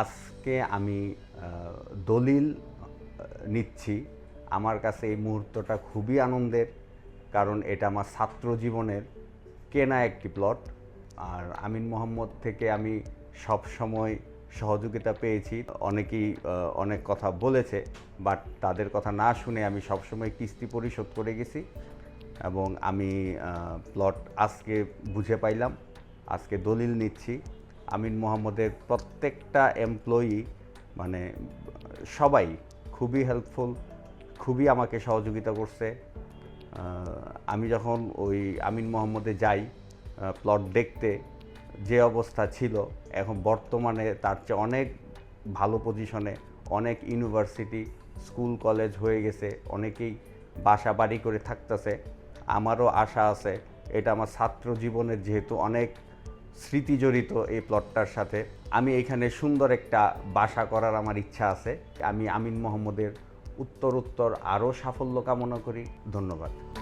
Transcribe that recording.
আজকে আমি দলিল নিচ্ছি। আমার কাছে এই মুহূর্তটা খুবই আনন্দের, কারণ এটা আমার ছাত্র জীবনের কেনা একটি প্লট আর আমিন মোহাম্মদ থেকে আমি সব সময় সহযোগিতা পেয়েছি। অনেকেই অনেক কথা বলেছে, বাট তাদের কথা না শুনে আমি সবসময় কিস্তি পরিশোধ করে গেছি এবং আমি প্লট আজকে বুঝে পাইলাম। আজকে দলিল নিচ্ছি। আমিন মোহাম্মদের প্রত্যেকটা এমপ্লয়ি মানে সবাই খুবই হেল্পফুল খুবই আমাকে সহযোগিতা করছে। আমি যখন ওই আমিন মোহাম্মদে যাই প্লট দেখতে, যে অবস্থা ছিল, এখন বর্তমানে তার চেয়ে অনেক ভালো পজিশনে অনেক ইউনিভার্সিটি স্কুল কলেজ হয়ে গেছে, অনেকেই বাসা বাড়ি করে থাকতেছে। আমারও আশা আছে, এটা আমার ছাত্র জীবনের যেহেতু অনেক স্মৃতি জড়িত এই প্লটটার সাথে। আমি এখানে সুন্দর একটা বাসা করার আমার ইচ্ছা আছে। আমি আমিন মোহাম্মদের উত্তর উত্তর আরও সাফল্য কামনা করি। ধন্যবাদ।